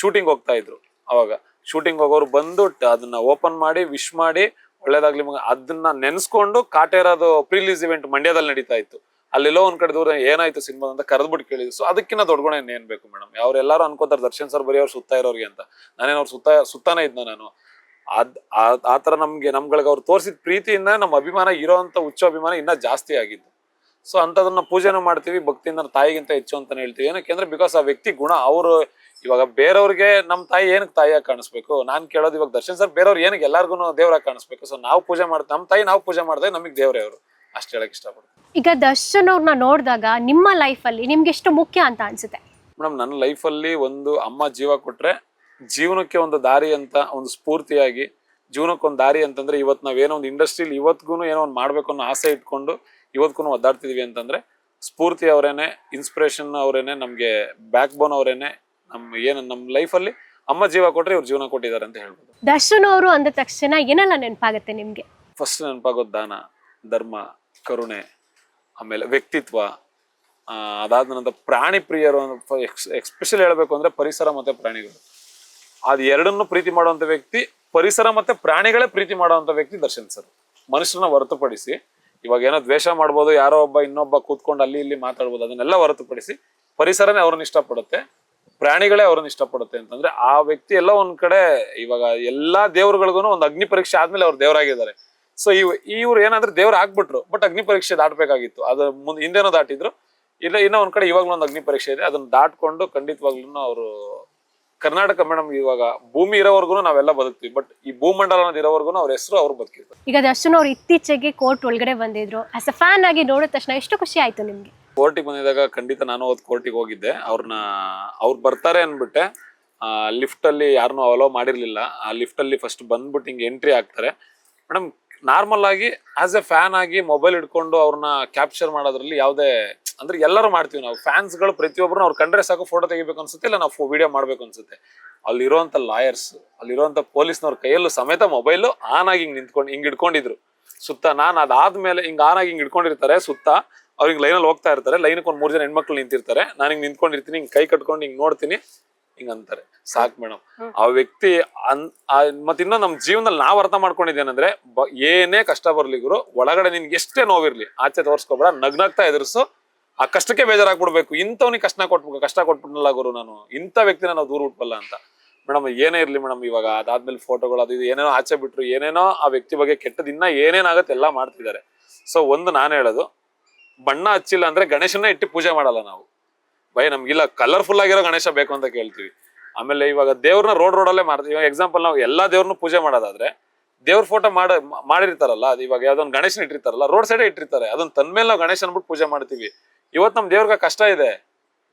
ಶೂಟಿಂಗ್ ಹೋಗ್ತಾ ಇದ್ರು ಅವಾಗ. ಶೂಟಿಂಗ್ ಹೋಗೋರು ಬಂದು ಅದನ್ನ ಓಪನ್ ಮಾಡಿ ವಿಶ್ ಮಾಡಿ, ಒಳ್ಳೇದಾಗ್ಲಿ ಅದನ್ನ ನೆನ್ಸ್ಕೊಂಡು ಕಾಟೇರದು ಪ್ರಿಲೀಸ್ ಇವೆಂಟ್ ಮಂಡ್ಯದಲ್ಲಿ ನಡೀತಾ ಇತ್ತು. ಅಲ್ಲೆಲ್ಲೋ ಒಂದ್ ಕಡೆ ದೂರ ಏನಾಯ್ತು ಸಿನಿಮಾ ಅಂತ ಕರೆದ್ಬಿಟ್ಟು ಕೇಳಿದ್ರು ಸೊ ಅದಕ್ಕಿಂತ ದೊಡ್ಡ ಗುಣ ಬೇಕು ಮೇಡಮ್? ಅವ್ರೆಲ್ಲಾರು ಅನ್ಕೋತಾರೆ ದರ್ಶನ್ ಸರ್ ಬರೀ ಅವ್ರು ಸುತ್ತ ಇರೋರಿಗೆ ಅಂತ. ನಾನೇನು ಅವ್ರು ಸುತ್ತ, ಸುತ್ತಾನೆ ಇದ್ನ ನಾನು. ಅದ್, ಆ- ತರ ನಮ್ಗೆ, ನಮ್ಗಳಿಗೆ ಅವ್ರು ತೋರಿಸಿದ ಪ್ರೀತಿಯಿಂದ ನಮ್ಮ ಅಭಿಮಾನ ಇರೋಂತ ಹುಚ್ಚು ಅಭಿಮಾನ ಇನ್ನ ಜಾಸ್ತಿ ಆಗಿದ್ದು. ಸೊ ಅಂತದನ್ನ ಪೂಜೆನೂ ಮಾಡ್ತೀವಿ, ಭಕ್ತಿಯಿಂದ ತಾಯಿಗಿಂತ ಹೆಚ್ಚು ಅಂತಾನೆ ಹೇಳ್ತೀವಿ. ಏನಕ್ಕೆ ಅಂದ್ರೆ ಬಿಕಾಸ್ ಆ ವ್ಯಕ್ತಿ ಗುಣ, ಅವರು ಇವಾಗ ಬೇರೆಯವ್ರಿಗೆ ನಮ್ಮ ತಾಯಿ ಏನಕ್ಕೆ ತಾಯಿಯಾಗಿ ಕಾಣಿಸ್ಬೇಕು? ನಾನ್ ಕೇಳೋದು ಇವಾಗ ದರ್ಶನ್ ಸರ್ ಬೇರೆಯವ್ರು ಏನಕ್ಕೆ ಎಲ್ಲರಿಗೂ ದೇವರಾಗಿ ಕಾಣಿಸ್ಬೇಕು? ಸೊ ನಾವು ಪೂಜೆ ಮಾಡ್ತೀವಿ ನಮ್ಮ ತಾಯಿ ನಾವು ಪೂಜೆ ಮಾಡಿದ್ರೆ ನಮಗೆ ದೇವರೇ ಅವರು. ಅಷ್ಟು ಹೇಳಕ್ ಇಷ್ಟಪಡ್ತೀನಿ. ಈಗ ದರ್ಶನ್ ಅವ್ರನ್ನ ನೋಡಿದಾಗ ನಿಮ್ಮ ಲೈಫಲ್ಲಿ ನಿಮ್ಗೆ ಎಷ್ಟು ಮುಖ್ಯ ಅಂತ ಅನ್ಸುತ್ತೆ? ಮೇಡಮ್ ನನ್ನ ಲೈಫಲ್ಲಿ ಒಂದು ಅಮ್ಮ ಜೀವ ಕೊಟ್ರೆ ಜೀವನಕ್ಕೆ ಒಂದು ದಾರಿ ಅಂತ ಒಂದು ಸ್ಫೂರ್ತಿಯಾಗಿ ಜೀವನಕ್ಕೆ ಒಂದು ದಾರಿ ಅಂತಂದ್ರೆ ಇವತ್ತು ನಾವೇನೋ ಒಂದು ಇಂಡಸ್ಟ್ರಿಲಿ ಇವತ್ತಿಗೂ ಏನೋ ಒಂದು ಮಾಡ್ಬೇಕು ಅನ್ನೋ ಆಸೆ ಇಟ್ಕೊಂಡು ಇವತ್ತಿಗೂ ಒದ್ದಾಡ್ತಿದ್ವಿ ಅಂತಂದ್ರೆ ಸ್ಫೂರ್ತಿ ಅವರೇನೆ ಇನ್ಸ್ಪಿರೇಷನ್ ಅವರೇನೆ ನಮಗೆ ಬ್ಯಾಕ್ ಬೋನ್ ಅವರೇನೆ ನಮ್ಮ ಏನು ನಮ್ಮ ಲೈಫಲ್ಲಿ ಅಮ್ಮ ಜೀವ ಕೊಟ್ರೆ ಇವ್ರು ಜೀವನ ಕೊಟ್ಟಿದ್ದಾರೆ ಅಂತ ಹೇಳ್ಬೋದು. ದರ್ಶನ್ ಅವರು ಅಂದ ತಕ್ಷಣ ಏನೆಲ್ಲ ನೆನಪಾಗುತ್ತೆ ನಿಮ್ಗೆ? ಫಸ್ಟ್ ನೆನಪಾಗೋದು ದಾನ ಧರ್ಮ ಕರುಣೆ. ಆಮೇಲೆ ವ್ಯಕ್ತಿತ್ವ ಅದಾದ ನಂತರ ಪ್ರಾಣಿ ಪ್ರಿಯರು ಎಕ್ಸ್ಪೆಷಲಿ ಹೇಳಬೇಕು ಅಂದ್ರೆ ಪರಿಸರ ಮತ್ತೆ ಪ್ರಾಣಿಗಳು. ಅದು ಎರಡನ್ನು ಪ್ರೀತಿ ಮಾಡುವಂತ ವ್ಯಕ್ತಿ, ಪರಿಸರ ಮತ್ತೆ ಪ್ರಾಣಿಗಳೇ ಪ್ರೀತಿ ಮಾಡುವಂತ ವ್ಯಕ್ತಿ ದರ್ಶನ್ ಸರ್. ಮನುಷ್ಯರನ್ನ ಹೊರತುಪಡಿಸಿ, ಇವಾಗ ಏನೋ ದ್ವೇಷ ಮಾಡ್ಬೋದು, ಯಾರೋ ಒಬ್ಬ ಇನ್ನೊಬ್ಬ ಕೂತ್ಕೊಂಡು ಅಲ್ಲಿ ಇಲ್ಲಿ ಮಾತಾಡ್ಬೋದು, ಅದನ್ನೆಲ್ಲ ಹೊರತುಪಡಿಸಿ ಪರಿಸರನೇ ಅವ್ರನ್ನ ಇಷ್ಟಪಡುತ್ತೆ, ಪ್ರಾಣಿಗಳೇ ಅವ್ರನ್ನ ಇಷ್ಟಪಡುತ್ತೆ ಅಂತಂದ್ರೆ ಆ ವ್ಯಕ್ತಿ ಎಲ್ಲ ಒಂದ್ ಕಡೆ ಇವಾಗ ಎಲ್ಲಾ ದೇವ್ರಗಳಿಗೂ ಒಂದು ಅಗ್ನಿ ಪರೀಕ್ಷೆ ಆದ್ಮೇಲೆ ಅವ್ರು ದೇವರಾಗಿದ್ದಾರೆ. ಸೊ ಇವ್ ಇವ್ರು ಏನಾದ್ರೆ ದೇವ್ರ ಆಗ್ಬಿಟ್ರು ಬಟ್ ಅಗ್ನಿ ಪರೀಕ್ಷೆ ದಾಟ್ಬೇಕಾಗಿತ್ತು. ಅದು ಮುಂದೆ ಹಿಂದೆನೂ ದಾಟಿದ್ರು. ಇಲ್ಲ ಇನ್ನೂ ಒಂದ್ ಕಡೆ ಇವಾಗ್ಲೂ ಒಂದು ಅಗ್ನಿ ಪರೀಕ್ಷೆ ಇದೆ. ಅದನ್ನ ದಾಟ್ಕೊಂಡು ಖಂಡಿತವಾಗ್ಲೂ ಅವರು ಕರ್ನಾಟಕ ಮೇಡಮ್ ಇವಾಗ ಭೂಮಿ ಇರೋವರೆಗೂ ನಾವೆಲ್ಲ ಬದುಕ್ತೀವಿ. ಬಟ್ ಈ ಭೂಮಂಡಲ ಅನ್ನೋದು ಇರೋವರೆಗೂ ಅವ್ರ ಹೆಸರು ಅವ್ರು ಬದುಕಿದ್ರು ಈಗ ದರ್ಶನ್ ಅವ್ರು ಇತ್ತೀಚೆಗೆ ಕೋರ್ಟ್ ಒಳಗಡೆ ಬಂದಿದ್ರು. ಆಸ್ ಅ ಫ್ಯಾನ್ ಆಗಿ ನೋಡಿದ ತಕ್ಷಣ ಎಷ್ಟು ಖುಷಿ ಆಯ್ತು ನಿಮ್ಗೆ? ಕೋರ್ಟಿಗೆ ಬಂದಿದಾಗ ಖಂಡಿತ ನಾನು ಅವತ್ತು ಕೋರ್ಟಿಗೆ ಹೋಗಿದ್ದೆ. ಅವ್ರನ್ನ ಅವ್ರು ಬರ್ತಾರೆ ಅಂದ್ಬಿಟ್ಟೆ ಲಿಫ್ಟ್ ಅಲ್ಲಿ ಯಾರನ್ನೂ ಅಲೋ ಮಾಡಿರಲಿಲ್ಲ. ಆ ಲಿಫ್ಟ್ ಅಲ್ಲಿ ಫಸ್ಟ್ ಬಂದ್ಬಿಟ್ಟು ಹಿಂಗೆ ಎಂಟ್ರಿ ಆಗ್ತಾರೆ ಮೇಡಮ್ ನಾರ್ಮಲ್ ಆಗಿ ಆಸ್ ಎ ಫ್ಯಾನ್ ಆಗಿ ಮೊಬೈಲ್ ಹಿಡ್ಕೊಂಡು ಅವ್ರನ್ನ ಕ್ಯಾಪ್ಚರ್ ಮಾಡೋದ್ರಲ್ಲಿ ಯಾವುದೇ, ಅಂದ್ರೆ ಎಲ್ಲರೂ ಮಾಡ್ತೀವಿ ನಾವು. ಫ್ಯಾನ್ಸ್ಗಳು ಪ್ರತಿಯೊಬ್ಬರು ಅವ್ರು ಕಂಡ್ರೆ ಸಾಕು ಫೋಟೋ ತೆಗಿಬೇಕು ಅನ್ಸುತ್ತೆ, ಇಲ್ಲ ನಾವು ವಿಡಿಯೋ ಮಾಡ್ಬೇಕು ಅನ್ಸುತ್ತೆ. ಅಲ್ಲಿರುವಂತ ಲಾಯರ್ಸ್ ಅಲ್ಲಿರುವಂತ ಪೊಲೀಸ್ನವ್ರ ಕೈಯಲ್ಲೂ ಸಮೇತ ಮೊಬೈಲು ಆನ್ ಆಗಿ ಹಿಂಗ್ ನಿಂತ್ಕೊಂಡು, ಹಿಂಗ್ ಇಟ್ಕೊಂಡಿದ್ರು ಸುತ್ತ, ನಾನು ಅದಾದ್ಮೇಲೆ ಹಿಂಗ್ ಆನ್ ಆಗಿ ಹಿಂಗ್ ಇಟ್ಕೊಂಡಿರ್ತಾರೆ ಸುತ್ತ ಅವ್ರಿಗೆ ಲೈನಲ್ಲಿ ಹೋಗ್ತಾ ಇರ್ತಾರೆ. ಲೈನಕ್ಕೆ ಒಂದು ಮೂರು ಜನ ಹೆಣ್ಮಕ್ಳು ನಿಂತಿರ್ತಾರೆ. ನಾನು ಹಿಂಗ್ ನಿಂತ್ಕೊಂಡಿರ್ತೀನಿ, ಹಿಂಗೆ ಕೈ ಕಟ್ಕೊಂಡು ಹಿಂಗೆ ನೋಡ್ತೀನಿ. ಹಿಂಗ್ ಅಂತಾರೆ. ಸಾಕ್ ಮೇಡಮ್ ಆ ವ್ಯಕ್ತಿ ಅನ್ ಮತ್ತೆ ಇನ್ನೊಂದು ನಮ್ ಜೀವನದಲ್ಲಿ ನಾವ್ ಅರ್ಥ ಮಾಡ್ಕೊಂಡಿದ್ದೇನಂದ್ರೆ ಏನೇ ಕಷ್ಟ ಬರ್ಲಿದ್ರು ಒಳಗಡೆ ನಿನ್ಗೆ ಎಷ್ಟೇ ನೋವಿರ್ಲಿ ಆಚೆ ತೋರ್ಸ್ಕೊಬೇಡ ನಗ್ನಗ್ತಾ ಎದುರಿಸು ಆ ಕಷ್ಟಕ್ಕೆ ಬೇಜಾರಾಗ್ಬಿಡ್ಬೇಕು. ಇಂಥವ್ನಿಗೆ ಕಷ್ಟ ಕೊಟ್ಬೇಕು ಕಷ್ಟ ಕೊಟ್ಬಿಡಲ್ಲ ಗುರು ನಾನು. ಇಂಥ ವ್ಯಕ್ತಿನ ನಾವು ದೂರ ಉಟ್ಬಲ್ಲ ಅಂತ. ಮೇಡಮ್ ಏನೇ ಇರ್ಲಿ ಮೇಡಮ್ ಇವಾಗ ಅದಾದ್ಮೇಲೆ ಫೋಟೋಗಳು ಅದು ಇದು ಏನೇನೋ ಆಚೆ ಬಿಟ್ರು ಏನೇನೋ ಆ ವ್ಯಕ್ತಿ ಬಗ್ಗೆ ಕೆಟ್ಟದ ಇನ್ನ ಏನೇನಾಗತ್ತೆ ಎಲ್ಲ ಮಾಡ್ತಿದ್ದಾರೆ. ಸೊ ಒಂದು ನಾನು ಹೇಳೋದು ಬಣ್ಣ ಹಚ್ಚಿಲ್ಲ ಅಂದ್ರೆ ಗಣೇಶನ ಇಟ್ಟು ಪೂಜೆ ಮಾಡಲ್ಲ ನಾವು. ಭಯ ನಮ್ಗಿಲ್ಲ ಕಲರ್ಫುಲ್ ಆಗಿರೋ ಗಣೇಶ ಬೇಕು ಅಂತ ಕೇಳ್ತೀವಿ. ಆಮೇಲೆ ಇವಾಗ ದೇವ್ರನ್ನ ರೋಡ್ ರೋಡಲ್ಲೇ ಮಾಡ್ತೀವಿ. ಇವಾಗ ಎಕ್ಸಾಂಪಲ್ ನಾವು ಎಲ್ಲಾ ದೇವ್ರನ್ನೂ ಪೂಜೆ ಮಾಡೋದಾದ್ರೆ, ದೇವ್ರ ಫೋಟೋ ಮಾಡ, ಮಾಡಿರ್ತಾರಲ್ಲ, ಅದು ಇವಾಗ ಯಾವ್ದೊಂದು ಗಣೇಶನ ಇಟ್ಟಿರ್ತಾರಲ್ಲ ರೋಡ್ ಸೈಡೇ ಇಟ್ಟಿರ್ತಾರೆ. ಅದನ್ನ ತಂದ್ಮೇಲೆ ನಾವು ಗಣೇಶ ಅನ್ಬಿಟ್ಟು ಪೂಜೆ ಮಾಡ್ತೀವಿ. ಇವತ್ತು ನಮ್ಮ ದೇವ್ರಿಗೆ ಕಷ್ಟ ಇದೆ.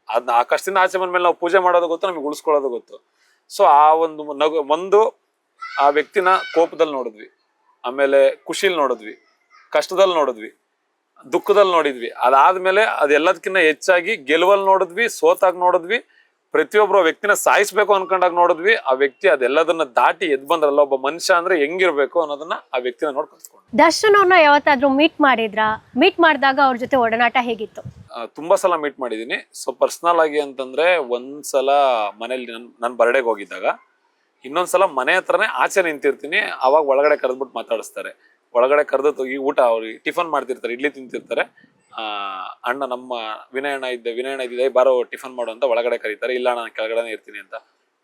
ಅದನ್ನ ಆ ಕಷ್ಟದಿಂದ ಆಚೆ ಬಂದ್ಮೇಲೆ ನಾವು ಪೂಜೆ ಮಾಡೋದು ಗೊತ್ತು, ನಮಗೆ ಉಳಿಸ್ಕೊಳ್ಳೋದು ಗೊತ್ತು. ಸೊ ಆ ಒಂದು ನಗು, ಒಂದು ಆ ವ್ಯಕ್ತಿನ ಕೋಪದಲ್ಲಿ ನೋಡಿದ್ವಿ. ಆಮೇಲೆ ಖುಷಿಲಿ ನೋಡಿದ್ವಿ. ಕಷ್ಟದಲ್ಲಿ ನೋಡಿದ್ವಿ. ದುಃಖದಲ್ಲಿ ನೋಡಿದ್ವಿ. ಅದಾದ್ಮೇಲೆ ಅದೆಲ್ಲದಕ್ಕಿಂತ ಹೆಚ್ಚಾಗಿ ಗೆಲುವಲ್ಲಿ ನೋಡಿದ್ವಿ ಸೋತಾಗ ನೋಡಿದ್ವಿ. ಪ್ರತಿಯೊಬ್ಬರು ವ್ಯಕ್ತಿನ ಸಾಯಿಸ್ಬೇಕು ಅನ್ಕೊಂಡಾಗ ನೋಡಿದ್ವಿ. ಆ ವ್ಯಕ್ತಿ ಅದೆಲ್ಲದನ್ನ ದಾಟಿ ಎದ್ ಬಂದ್ರಲ್ಲ ಒಬ್ಬ ಮನುಷ್ಯ ಅಂದ್ರೆ ಹೆಂಗಿರ್ಬೇಕು ಅನ್ನೋದನ್ನ ಆ ವ್ಯಕ್ತಿನ ನೋಡಿ ಕಲ್ತ್ಕೊಂಡು ದರ್ಶನ್ ಅವ್ರನ್ನ ಯಾವತ್ತಾದ್ರೂ ಮೀಟ್ ಮಾಡಿದ್ರಾ? ಮೀಟ್ ಮಾಡಿದಾಗ ಅವ್ರ ಜೊತೆ ಒಡನಾಟ ಹೇಗಿತ್ತು? ತುಂಬಾ ಸಲ ಮೀಟ್ ಮಾಡಿದೀನಿ. ಸೊ ಪರ್ಸನಲ್ ಆಗಿ ಅಂತಂದ್ರೆ ಒಂದ್ಸಲ ಮನೇಲಿ ನನ್ ನನ್ ಬರ್ಡೇಗೆ ಹೋಗಿದ್ದಾಗ ಇನ್ನೊಂದ್ಸಲ ಮನೆ ಹತ್ರನೇ ಆಚೆ ನಿಂತಿರ್ತೀನಿ. ಅವಾಗ ಒಳಗಡೆ ಕರೆದ್ಬಿಟ್ಟು ಮಾತಾಡಿಸ್ತಾರೆ. ಒಳಗಡೆ ಕರೆದು ಈ ಊಟ ಅವ್ರಿಗೆ ಟಿಫನ್ ಮಾಡ್ತಿರ್ತಾರೆ, ಇಡ್ಲಿ ತಿಂತಿರ್ತಾರೆ. ಅಣ್ಣ ನಮ್ಮ ವಿನಯಣ್ಣ ಇದ್ದೆ, ವಿನಯಣ್ಣ ಇದ್ದಿದೆ ಬಾರೋ, ಟಿಫನ್ ಮಾಡು ಅಂತ ಒಳಗಡೆ ಕರೀತಾರೆ. ಇಲ್ಲ ನಾನು ಕೆಳಗಡೆ ಇರ್ತೀನಿ ಅಂತ.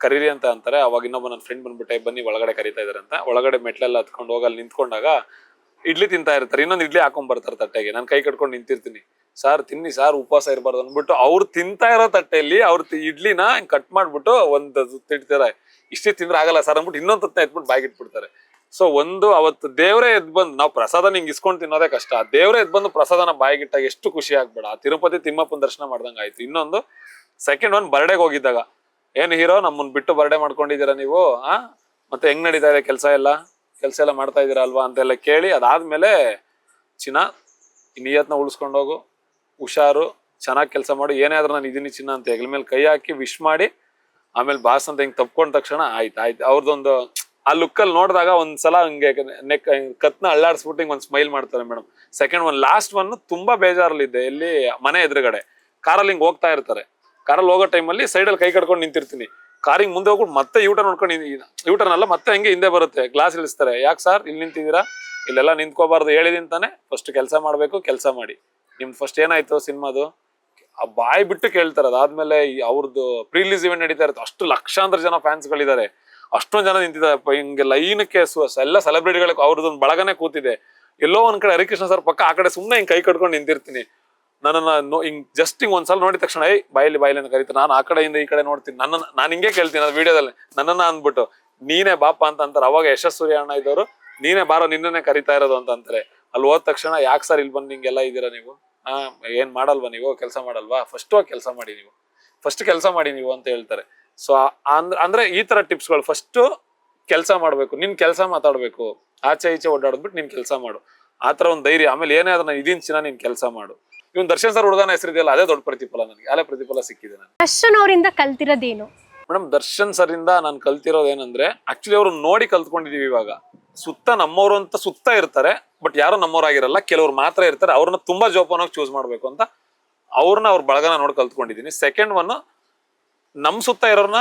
ಕರೀರಿ ಅಂತ ಅಂತಾರೆ. ಅವಾಗ ಇನ್ನೊಬ್ಬ ನನ್ನ ಫ್ರೆಂಡ್ ಬಂದ್ಬಿಟ್ಟೆ ಬನ್ನಿ, ಒಳಗಡೆ ಕರೀತಾ ಇದಾರೆ ಅಂತ. ಒಳಗಡೆ ಮೆಟ್ಲೆಲ್ಲ ಹತ್ಕೊಂಡು ಹೋಗಿ ಅಲ್ಲಿ ನಿಂತ್ಕೊಂಡಾಗ ಇಡ್ಲಿ ತಿಂತಾ ಇರ್ತಾರೆ. ಇನ್ನೊಂದು ಇಡ್ಲಿ ಹಾಕೊಂಡ್ ಬರ್ತಾರೆ ತಟ್ಟೆಗೆ. ನಾನು ಕೈ ಕಟ್ಕೊಂಡು ನಿಂತಿರ್ತೀನಿ. ಸಾರ್, ತಿನ್ನಿ, ಸಾರ್, ಉಪವಾಸ ಇರಬಾರ್ದು ಅಂದ್ಬಿಟ್ಟು ಅವ್ರು ತಿಂತಾ ಇರೋ ತಟ್ಟೆಯಲ್ಲಿ ಅವ್ರ ಇಡ್ಲಿನ ಕಟ್ ಮಾಡ್ಬಿಟ್ಟು ಒಂದು ತಿಡ್ತಾರೆ ಇಷ್ಟೇ ತಿಂದ್ರೆ ಆಗಲ್ಲ ಸರ್ ಅಂದ್ಬಿಟ್ಟು ಇನ್ನೊಂದು ತಟ್ಟೆ ಎತ್ಬಿಟ್ಟು ಬಾಯಿಗೆ ಇಟ್ಬಿಡ್ತಾರೆ. ಸೊ ಒಂದು ಅವತ್ತು ದೇವರೇ ಎದ್ ಬಂದು ನಾವು ಪ್ರಸಾದ ನಿಂಗೆ ಇಸ್ಕೊಂಡು ತಿನ್ನೋದೇ ಕಷ್ಟ. ದೇವರೇ ಎದ್ ಬಂದು ಪ್ರಸಾದನ ಬಾಯಿಗಿಟ್ಟಾಗ ಎಷ್ಟು ಖುಷಿ ಆಗ್ಬೇಡ. ತಿರುಪತಿ ತಿಮ್ಮಪ್ಪನ ದರ್ಶನ ಮಾಡ್ದಂಗ ಆಯ್ತು. ಇನ್ನೊಂದು ಸೆಕೆಂಡ್ ಒನ್ ಬರ್ಡೆಗೆ ಹೋಗಿದ್ದಾಗ. ಏನ್ ಹೀರೋ ನಮ್ಮನ್ನ ಬಿಟ್ಟು ಬರ್ಡೇ ಮಾಡ್ಕೊಂಡಿದ್ದೀರಾ ನೀವು? ಆ? ಮತ್ತೆ ಹೆಂಗ್ ನಡೀತಾ ಇದೆ ಕೆಲಸ ಎಲ್ಲ? ಕೆಲಸ ಎಲ್ಲ ಮಾಡ್ತಾ ಇದೀರಾ ಅಲ್ವಾ ಅಂತೆಲ್ಲ ಕೇಳಿ ಅದಾದ್ಮೇಲೆ ಚಿನ್ನ ನಿಯತ್ನ ಉಳಿಸ್ಕೊಂಡೋಗು ಹುಷಾರು, ಚೆನ್ನಾಗಿ ಕೆಲಸ ಮಾಡು. ಏನೇ ಆದ್ರೂ ನಾನು ಇದೀನಿ ಚಿನ್ನ ಅಂತ ಹೆಗಲ ಮೇಲೆ ಕೈ ಹಾಕಿ ವಿಶ್ ಮಾಡಿ, ಆಮೇಲೆ ಬಾಸ್ ಅಂತ ಹಿಂಗ್ ತಪ್ಕೊಂಡ ತಕ್ಷಣ ಆಯ್ತು. ಆಯ್ತು. ಅವ್ರದ್ದೊಂದು ಆ ಲುಕ್ಕಲ್ಲಿ ನೋಡಿದಾಗ ಒಂದ್ಸಲ ಹಂಗೆ ನೆಕ್ ಕತ್ನ ಅಳ್ಳಾಡ್ಸ್ಬಿಟ್ಟು ಹಿಂಗೆ ಒಂದು ಸ್ಮೈಲ್ ಮಾಡ್ತಾರೆ madam second one last one ತುಂಬಾ ಬೇಜಾರಲ್ಲಿದ್ದೆ. ಇಲ್ಲಿ ಮನೆ ಎದುರುಗಡೆ. ಕಾರಲ್ಲಿ ಹಿಂಗೆ ಹೋಗ್ತಾ ಇರ್ತಾರೆ. ಕಾರಲ್ಲಿ ಹೋಗೋ ಟೈಮಲ್ಲಿ ಸೈಡಲ್ಲಿ ಕೈ ಕಟ್ಕೊಂಡು ನಿಂತಿರ್ತೀನಿ. ಕಾರಿಗೆ ಮುಂದೆ ಹೋಗ್ಬಿಟ್ಟು ಮತ್ತೆ ಯೂಟರ್ನ್ ನೋಡ್ಕೊಂಡು ಯೂಟರ್ನ್ ಅಲ್ಲ, ಮತ್ತೆ ಹಂಗೆ ಹಿಂದೆ ಬರುತ್ತೆ. ಗ್ಲಾಸ್ ಇಳಿಸ್ತಾರೆ. ಯಾಕೆ ಸರ್ ಇಲ್ಲಿ ನಿಂತಿದ್ದೀರಾ? ಇಲ್ಲೆಲ್ಲ ನಿಂತ್ಕೋಬಾರ್ದು. ಹೇಳಿದೀನಿ ತಾನೆ. ಫಸ್ಟ್ ಕೆಲಸ ಮಾಡಬೇಕು, ಕೆಲಸ ಮಾಡಿ. ನಿಮ್ದು ಫಸ್ಟ್ ಏನಾಯ್ತು ಸಿನಿಮಾದು? ಆ ಬಾಯಿ ಬಿಟ್ಟು ಕೇಳ್ತಾರೆ. ಅದಾದ್ಮೇಲೆ ಅವ್ರದ್ದು ಪ್ರೀಲೀಸ್ ಇವೆಂಟ್ ನಡೀತಾ ಇರುತ್ತೆ. ಅಷ್ಟು ಲಕ್ಷಾಂತರ ಜನ ಫ್ಯಾನ್ಸ್ಗಳಿದ್ದಾರೆ ಅಷ್ಟೊಂದು ಜನ ನಿಂತಿದ್ದಾರೆ. ಹಿಂಗೆ ಹಿಂಗೆ ಲೈನಕ್ಕೆ ಎಲ್ಲ ಸೆಲೆಬ್ರಿಟಿಗಳ ಅವ್ರದ್ದೊಂದು ಬಳಗನೆ ಕೂತಿದೆ. ಎಲ್ಲೋ ಒಂದ್ ಕಡೆ ಹರಿಕೃಷ್ಣ ಸರ್ ಪಕ್ಕ, ಆ ಕಡೆ ಸುಮ್ಮನೆ ಹಿಂಗ್ ಕೈ ಕಟ್ಕೊಂಡು ನಿಂತಿರ್ತೀನಿ. ನನ್ನನ್ನ ಹಿಂಗ್ ಜಸ್ಟ್ ಹಿಂಗ್ ಒಂದ್ಸಲ ನೋಡಿದ ತಕ್ಷಣ, ಏಯ್ ಬಾಯಲ್ಲಿ ಬಾಯಲ್ಲಿ ಅಂತ ಕರಿತೀನಿ ನಾನು ಆ ಕಡೆಯಿಂದ ಈ ಕಡೆ ನೋಡ್ತೀನಿ. ನನ್ನ ನಾನು ಹಿಂಗೆ ಕೇಳ್ತೀನಿ ಅದು ವಿಡಿಯೋದಲ್ಲಿ. ನನ್ನನ್ನ ಅಂದ್ಬಿಟ್ಟು, ನೀನೇ ಬಾಪ ಅಂತ ಅಂತಾರೆ. ಅವಾಗ ಯಶಸ್ಸೂರ್ಯ ಅಣ್ಣ ಇದ್ದವರು, ನೀನೇ ಬಾರೋ, ನಿನ್ನನ್ನೇ ಕರಿತಾ ಇರೋದು ಅಂತ ಅಂತಾರೆ. ಅಲ್ಲಿ ಹೋದ ತಕ್ಷಣ, ಯಾಕೆ ಸರ್ ಇಲ್ಲಿ ಬಂದು ಹಿಂಗೆಲ್ಲ ಇದ್ದೀರಾ ನೀವು? ಹಾ ಏನ್ ಮಾಡಲ್ವಾ ನೀವು? ಕೆಲಸ ಮಾಡಲ್ವಾ? ಫಸ್ಟ್ ಹೋಗಿ ಕೆಲಸ ಮಾಡಿ ನೀವು. ಫಸ್ಟ್ ಕೆಲಸ ಮಾಡಿ ನೀವು ಅಂತ ಹೇಳ್ತಾರೆ. ಸೊ ಅಂದ್ರೆ ಅಂದ್ರೆ ಈ ತರ ಟಿಪ್ಸ್ಗಳು ಫಸ್ಟ್ ಕೆಲಸ ಮಾಡ್ಬೇಕು ನಿನ್ ಕೆಲಸ ಮಾತಾಡ್ಬೇಕು ಆಚೆ ಈಚೆ ಓಡಾಡ್ಬಿಟ್ಟು ನಿನ್ ಕೆಲಸ ಮಾಡು. ಆ ತರ ಒಂದು ಧೈರ್ಯ ಆಮೇಲೆ ಏನೇ ಅದನ್ನ ಇದೀನ್ ಚಿನ್ನ ನೀನ್ ಕೆಲಸ ಮಾಡು. ಇವನ್ ದರ್ಶನ್ ಸರ್ ಹುಡುಗನ ಹೆಸರಿದೆಯಲ್ಲ ಅದೇ ದೊಡ್ಡ ಪ್ರತಿಫಲ ನನಗೆ ಅಲ್ಲೇ ಪ್ರತಿಫಲ ಸಿಕ್ಕಿದೆ ನಾನು ದರ್ಶನ್ ಅವರಿಂದ ಕಲ್ತಿರೋದೇನು? ಮೇಡಮ್ ದರ್ಶನ್ ಸರ್ ಇಂದ ನಾನು ಕಲ್ತಿರೋದೇನಂದ್ರೆ ಆಕ್ಚುಲಿ ಅವ್ರು ನೋಡಿ ಕಲ್ತ್ಕೊಂಡಿದೀವಿ ಇವಾಗ. ಸುತ್ತ ನಮ್ಮವರು ಅಂತ ಸುತ್ತ ಇರ್ತಾರೆ ಬಟ್ ಯಾರು ನಮ್ಮವರಾಗಿರಲ್ಲ ಕೆಲವ್ರು ಮಾತ್ರ ಇರ್ತಾರೆ ಅವ್ರನ್ನ ತುಂಬಾ ಜೋಪಾನಾಗಿ ಚೂಸ್ ಮಾಡ್ಬೇಕು ಅಂತ ಅವ್ರನ್ನ ಅವ್ರ ಬಳಗನ ನೋಡಿ ಕಲ್ತ್ಕೊಂಡಿದೀನಿ. ಸೆಕೆಂಡ್ ಒನ್ ನಮ್ ಸುತ್ತ ಇರೋರ್ನ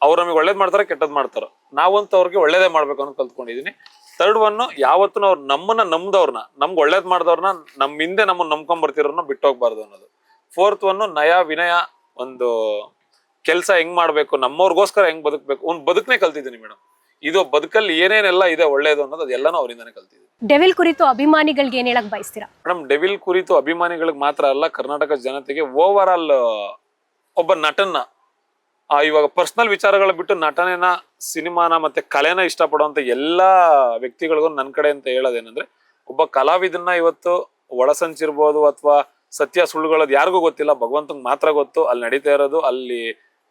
ಅವ್ರು ನಮಗೆ ಒಳ್ಳೇದ್ ಮಾಡ್ತಾರೆ ಕೆಟ್ಟದ್ ಮಾಡ್ತಾರ. ನಾವಂತೂ ಅವ್ರಿಗೆ ಒಳ್ಳೇದೇ ಮಾಡ್ಬೇಕು ಅಂತ ಕಲ್ತ್ಕೊಂಡಿದೀನಿ. ತರ್ಡ್ ಒನ್ ಯಾವತ್ತೂ ಅವ್ರು ನಮ್ಮನ್ನ ನಮ್ದವ್ರನ್ನ ನಮ್ಗೆ ಒಳ್ಳೇದ್ ಮಾಡ್ದವ್ರನ್ನ ನಮ್ ಹಿಂದೆ ನಮ್ಮನ್ನ ನಂಬ್ಕೊಂಡ್ ಬರ್ತಿರೋರ್ನ ಬಿಟ್ಟು ಹೋಗ್ಬಾರ್ದು ಅನ್ನೋದು. ಫೋರ್ತ್ ಒನ್ ನಯ ವಿನಯ ಒಂದು ಕೆಲಸ ಹೆಂಗ್ ಮಾಡ್ಬೇಕು ನಮ್ಮವ್ರಿಗೋಸ್ಕರ ಹೆಂಗ್ ಬದುಕ್ಬೇಕು ಒಂದ್ ಬದುಕನೆ ಕಲ್ತಿದ್ದೀನಿ ಮೇಡಮ್ ಇದು ಬದುಕಲ್ಲಿ ಏನೇನೆಲ್ಲ ಇದೆ ಒಳ್ಳೇದು ಅನ್ನೋದು ಅದೆಲ್ಲನೂ ಅವರಿಂದಾನೆ ಕಲ್ತಿದ್ದೀನಿ. ಡೆವಿಲ್ ಕುರಿತು ಅಭಿಮಾನಿಗಳಿಗೆ ಏನ್ ಹೇಳಕ್ ಬಯಸ್ತೀರಾ? ಮೇಡಮ್ ಡೆವಿಲ್ ಕುರಿತು ಅಭಿಮಾನಿಗಳಿಗೆ ಮಾತ್ರ ಅಲ್ಲ ಕರ್ನಾಟಕ ಜನತೆಗೆ ಓವರ್ ಆಲ್ ಒಬ್ಬ ನಟನ್ನ ಇವಾಗ ಪರ್ಸನಲ್ ವಿಚಾರಗಳ ಬಿಟ್ಟು ನಟನೆನ, ಸಿನಿಮಾನ ಮತ್ತೆ ಕಲೆನ ಇಷ್ಟಪಡುವಂತ ಎಲ್ಲಾ ವ್ಯಕ್ತಿಗಳಿಗೂ ನನ್ನ ಕಡೆ ಅಂತ ಹೇಳೋದೇನಂದ್ರೆ, ಒಬ್ಬ ಕಲಾವಿದನ್ನ ಇವತ್ತು ಒಳಸಂಚಿರ್ಬೋದು ಅಥವಾ ಸತ್ಯ ಸುಳ್ಳುಗಳು ಯಾರಿಗೂ ಗೊತ್ತಿಲ್ಲ, ಭಗವಂತಂಗೆ ಮಾತ್ರ ಗೊತ್ತು, ಅಲ್ಲಿ ನಡೀತಾ ಇರೋದು, ಅಲ್ಲಿ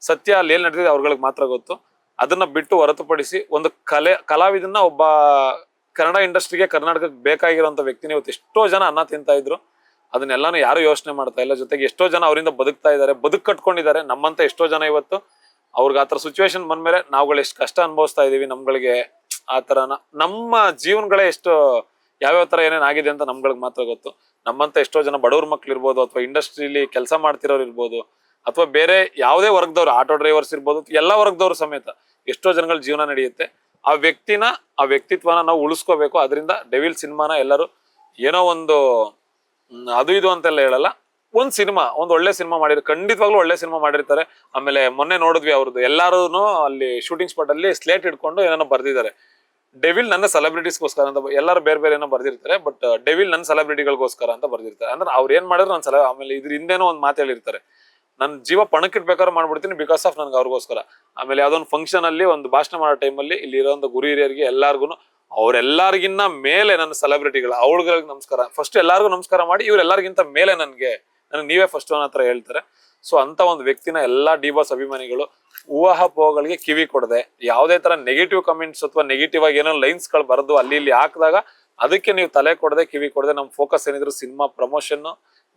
ಸತ್ಯ ಅಲ್ಲಿ ಏನ್ ನಡೀತಿದೆ ಅವ್ರಗಳಿಗೆ ಮಾತ್ರ ಗೊತ್ತು. ಅದನ್ನ ಬಿಟ್ಟು ಹೊರತುಪಡಿಸಿ ಒಂದು ಕಲೆ, ಕಲಾವಿದನ್ನ ಒಬ್ಬ ಕನ್ನಡ ಇಂಡಸ್ಟ್ರಿಗೆ ಕರ್ನಾಟಕಕ್ಕೆ ಬೇಕಾಗಿರೋಂಥ ವ್ಯಕ್ತಿನ ಇವತ್ತು ಎಷ್ಟೋ ಜನ ಅನ್ನ ತಿಂತಾ ಇದ್ರು. ಅದನ್ನೆಲ್ಲಾನು ಯಾರು ಯೋಚನೆ ಮಾಡ್ತಾ ಇಲ್ಲ. ಜೊತೆಗೆ ಎಷ್ಟೋ ಜನ ಅವರಿಂದ ಬದುಕ್ತಾ ಇದ್ದಾರೆ, ಬದುಕ್ ಕಟ್ಕೊಂಡಿದ್ದಾರೆ. ನಮ್ಮಂತ ಎಷ್ಟೋ ಜನ ಇವತ್ತು ಅವ್ರಿಗೆ ಆ ಥರ ಸಿಚುವೇಶನ್ ಬಂದ್ಮೇಲೆ ನಾವುಗಳು ಎಷ್ಟು ಕಷ್ಟ ಅನುಭವಿಸ್ತಾ ಇದೀವಿ. ನಮ್ಗಳಿಗೆ ಆ ಥರ ನಮ್ಮ ಜೀವನಗಳೇ ಎಷ್ಟು ಯಾವ್ಯಾವ ಥರ ಏನೇನು ಆಗಿದೆ ಅಂತ ನಮ್ಗಳಿಗೆ ಮಾತ್ರ ಗೊತ್ತು. ನಮ್ಮಂತ ಎಷ್ಟೋ ಜನ ಬಡವ್ರ ಮಕ್ಳು ಇರ್ಬೋದು ಅಥವಾ ಇಂಡಸ್ಟ್ರಿಲಿ ಕೆಲಸ ಮಾಡ್ತಿರೋರು ಇರ್ಬೋದು ಅಥವಾ ಬೇರೆ ಯಾವುದೇ ವರ್ಗದವ್ರು, ಆಟೋ ಡ್ರೈವರ್ಸ್ ಇರ್ಬೋದು, ಎಲ್ಲ ವರ್ಗದವ್ರು ಸಮೇತ ಎಷ್ಟೋ ಜನಗಳ ಜೀವನ ನಡೆಯುತ್ತೆ. ಆ ವ್ಯಕ್ತಿನ, ಆ ವ್ಯಕ್ತಿತ್ವನ ನಾವು ಉಳಿಸ್ಕೋಬೇಕು. ಅದರಿಂದ ಡೆವಿಲ್ ಸಿನಿಮಾನ ಎಲ್ಲರೂ ಏನೋ ಒಂದು ಅದು ಇದು ಅಂತೆಲ್ಲ ಹೇಳಲ್ಲ. ಒಂದ್ ಸಿನಿಮಾ, ಒಂದ್ ಒಳ್ಳೆ ಸಿನಿಮಾ ಮಾಡಿರ್ ಖಂಡಿತವಾಗ್ಲೂ ಒಳ್ಳೆ ಸಿನಿಮಾ ಮಾಡಿರ್ತಾರೆ. ಆಮೇಲೆ ಮೊನ್ನೆ ನೋಡಿದ್ವಿ ಅವ್ರದ್ದು ಎಲ್ಲಾರು ಅಲ್ಲಿ ಶೂಟಿಂಗ್ ಸ್ಪಾಟ್ ಅಲ್ಲಿ ಸ್ಲೇಟ್ ಇಟ್ಕೊಂಡು ಏನೋ ಬರ್ದಿದ್ದಾರೆ. ಡೆವಿಲ್ ನನ್ನ ಸೆಲೆಬ್ರಿಟೀಸ್ಗೋಸ್ಕರ ಅಂತ ಎಲ್ಲರೂ ಬೇರೆ ಬೇರೆ ಏನೋ ಬರ್ದಿರ್ತಾರೆ ಬಟ್ ಡೆವಿಲ್ ನನ್ನ ಸೆಲೆಬ್ರಿಟಿಗಳಿಗೋಸ್ಕರ ಅಂತ ಬರ್ದಿರ್ತಾರೆ. ಅಂದ್ರೆ ಅವ್ರು ಏನ್ ಮಾಡಿದ್ರು ನನ್ನ ಸಲ ಆಮೇಲೆ ಇದ್ರ ಹಿಂದೆನೋ ಒಂದು ಮಾತು ಹೇಳಿರ್ತಾರೆ. ನನ್ನ ಜೀವ ಪಣಕ್ಕಿಡ್ಬೇಕಾದ್ರೆ ಮಾಡ್ಬಿಡ್ತೀನಿ ಬಿಕಾಸ್ ಆಫ್ ನನ್ಗೆ ಅವ್ರಿಗೋಸ್ಕರ. ಆಮೇಲೆ ಯಾವ್ದೊಂದು ಫಂಕ್ಷನ್ ಅಲ್ಲಿ, ಒಂದು ಭಾಷಣ ಮಾಡೋ ಟೈಮಲ್ಲಿ ಇಲ್ಲಿ ಒಂದು ಗುರು ಹಿರಿಯರಿಗೆ ಎಲ್ಲಾರ್ಗು ಅವ್ರೆಲ್ಲಾರ್ಗಿನ್ನ ಮೇಲೆ ನನ್ನ ಸೆಲೆಬ್ರಿಟಿಗಳು ಅವಳುಗಳಿಗೆ ನಮಸ್ಕಾರ. ಫಸ್ಟ್ ಎಲ್ಲಾರ್ಗು ನಮಸ್ಕಾರ ಮಾಡಿ, ಇವ್ರೆಲ್ಲರಿಗಿಂತ ಮೇಲೆ ನನಗೆ ನನಗೆ ನೀವೇ ಫಸ್ಟ್ ಅನ್ನೋ ಹತ್ರ ಹೇಳ್ತಾರೆ. ಸೊ ಅಂತ ಒಂದು ವ್ಯಕ್ತಿನ ಎಲ್ಲಾ ಡಿ ಬಾಸ್ ಅಭಿಮಾನಿಗಳು ಊಹಾಪೋಹಗಳಿಗೆ ಕಿವಿ ಕೊಡದೆ, ಯಾವುದೇ ತರ ನೆಗೆಟಿವ್ ಕಮೆಂಟ್ಸ್ ಅಥವಾ ನೆಗೆಟಿವ್ ಆಗಿ ಏನೋ ಲೈನ್ಸ್ಗಳು ಬರೆದು ಅಲ್ಲಿ ಇಲ್ಲಿ ಹಾಕಿದಾಗ ಅದಕ್ಕೆ ನೀವು ತಲೆ ಕೊಡದೆ, ಕಿವಿ ಕೊಡದೆ ನಮ್ಮ ಫೋಕಸ್ ಏನಿದ್ರು ಸಿನಿಮಾ ಪ್ರಮೋಷನ್